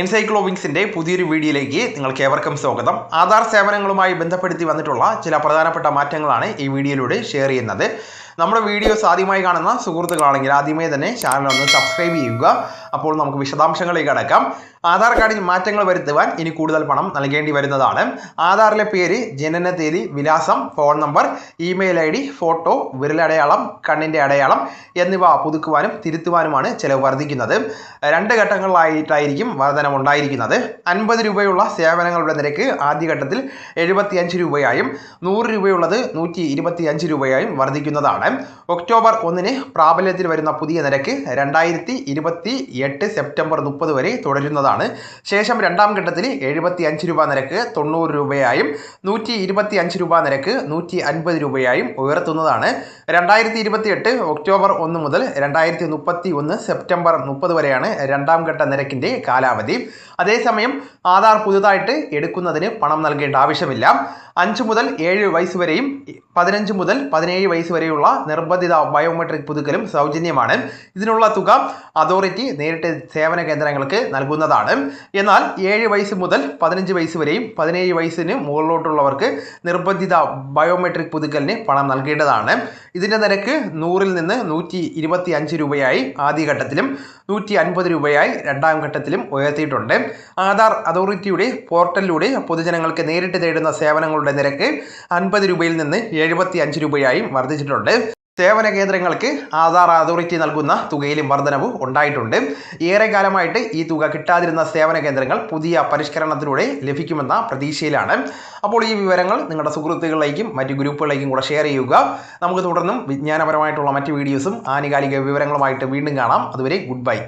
എൻസൈക്ലോവിങ്സിന്റെ പുതിയൊരു വീഡിയോയിലേക്ക് നിങ്ങൾക്ക് ഏവർക്കും സ്വാഗതം. ആധാർ സേവനങ്ങളുമായി ബന്ധപ്പെടുത്തി വന്നിട്ടുള്ള ചില പ്രധാനപ്പെട്ട മാറ്റങ്ങളാണ് ഈ വീഡിയോയിലൂടെ ഷെയർ ചെയ്യുന്നത്. നമ്മുടെ വീഡിയോസ് ആദ്യമായി കാണുന്ന സുഹൃത്തുക്കളാണെങ്കിൽ ആദ്യമേ തന്നെ ചാനൽ ഒന്ന് സബ്സ്ക്രൈബ് ചെയ്യുക. അപ്പോൾ നമുക്ക് വിശദാംശങ്ങളിലേക്ക് അടക്കാം. ആധാർ കാർഡിൽ മാറ്റങ്ങൾ വരുത്തുവാൻ ഇനി കൂടുതൽ പണം നൽകേണ്ടി വരുന്നതാണ്. ആധാറിലെ പേര് ജനന തീയതി വിലാസം phone number email ID photo photo വിരലടയാളം കണ്ണിന്റെ അടയാളം എന്നിവ പുതുക്കുവാനും തിരുത്തുവാനുമാണ് ചിലവ് വർദ്ധിക്കുന്നത്. രണ്ട് ഘട്ടങ്ങളിലായിട്ടായിരിക്കും വർധനം ഉണ്ടായിരിക്കുന്നത്. അൻപത് രൂപയുള്ള സേവനങ്ങളുടെ നിരക്ക് ആദ്യഘട്ടത്തിൽ എഴുപത്തിയഞ്ച് രൂപയായും നൂറ് രൂപയുള്ളത് നൂറ്റി ഇരുപത്തിയഞ്ച് രൂപയായും വർദ്ധിക്കുന്നതാണ്. ഒക്ടോബർ ഒന്നിന് പ്രാബല്യത്തിൽ വരുന്ന പുതിയ നിരക്ക് രണ്ടായിരത്തി ഇരുപത്തി എട്ട് സെപ്റ്റംബർ മുപ്പത് വരെ തുടരുന്നതാണ്. ശേഷം രണ്ടാം ഘട്ടത്തിൽ എഴുപത്തി അഞ്ച് രൂപ നിരക്ക് തൊണ്ണൂറ് രൂപയായും നൂറ്റി ഇരുപത്തി അഞ്ച് രൂപ നിരക്ക് നൂറ്റി അൻപത് രൂപയായും ഉയർത്തുന്നതാണ്. രണ്ടായിരത്തി ഇരുപത്തി എട്ട് ഒക്ടോബർ ഒന്ന് മുതൽ രണ്ടായിരത്തി മുപ്പത്തി ഒന്ന് സെപ്റ്റംബർ മുപ്പത് വരെയാണ് രണ്ടാം ഘട്ട നിരക്കിന്റെ കാലാവധി. അതേസമയം ആധാർ പുതുതായിട്ട് എടുക്കുന്നതിന് പണം നൽകേണ്ട ആവശ്യമില്ല. അഞ്ച് മുതൽ ഏഴ് വയസ്സ് വരെയും പതിനഞ്ച് മുതൽ പതിനേഴ് വയസ്സ് വരെയുള്ള നിർബന്ധിത ബയോമെട്രിക് പുതുക്കലും സൗജന്യമാണ്. ഇതിനുള്ള തുക അതോറിറ്റി നേരിട്ട് സേവന കേന്ദ്രങ്ങൾക്ക് നൽകുന്നതാണ്. എന്നാൽ ഏഴ് വയസ്സ് മുതൽ പതിനഞ്ച് വയസ്സ് വരെയും പതിനേഴ് വയസ്സിന് മുകളിലോട്ടുള്ളവർക്ക് നിർബന്ധിത ബയോമെട്രിക് പുതുക്കലിന് പണം നൽകേണ്ടതാണ്. ഇതിന്റെ നിരക്ക് നൂറിൽ നിന്ന് നൂറ്റി ഇരുപത്തി അഞ്ച് രൂപയായി ആദ്യഘട്ടത്തിലും നൂറ്റി അൻപത് രൂപയായി രണ്ടാം ഘട്ടത്തിലും ഉയർത്തിയിട്ടുണ്ട്. ആധാർ അതോറിറ്റിയുടെ പോർട്ടലിലൂടെ പൊതുജനങ്ങൾക്ക് നേരിട്ട് തേടുന്ന സേവനങ്ങളുടെ നിരക്ക് അൻപത് രൂപയിൽ നിന്ന് എഴുപത്തി അഞ്ച് രൂപയായും വർദ്ധിച്ചിട്ടുണ്ട്. സേവന കേന്ദ്രങ്ങൾക്ക് ആധാർ അതോറിറ്റി നൽകുന്ന തുകയിലും വർധനവ് ഉണ്ടായിട്ടുണ്ട്. ഏറെക്കാലമായിട്ട് ഈ തുക കിട്ടാതിരുന്ന സേവന കേന്ദ്രങ്ങൾ പുതിയ പരിഷ്കരണത്തിലൂടെ ലഭിക്കുമെന്ന പ്രതീക്ഷയിലാണ്. അപ്പോൾ ഈ വിവരങ്ങൾ നിങ്ങളുടെ സുഹൃത്തുക്കളിലേക്കും മറ്റ് ഗ്രൂപ്പുകളിലേക്കും കൂടെ ഷെയർ ചെയ്യുക. നമുക്ക് തുടർന്നും വിജ്ഞാനപരമായിട്ടുള്ള മറ്റ് വീഡിയോസും ആനുകാലിക വിവരങ്ങളുമായിട്ട് വീണ്ടും കാണാം. അതുവരെ ഗുഡ് ബൈ.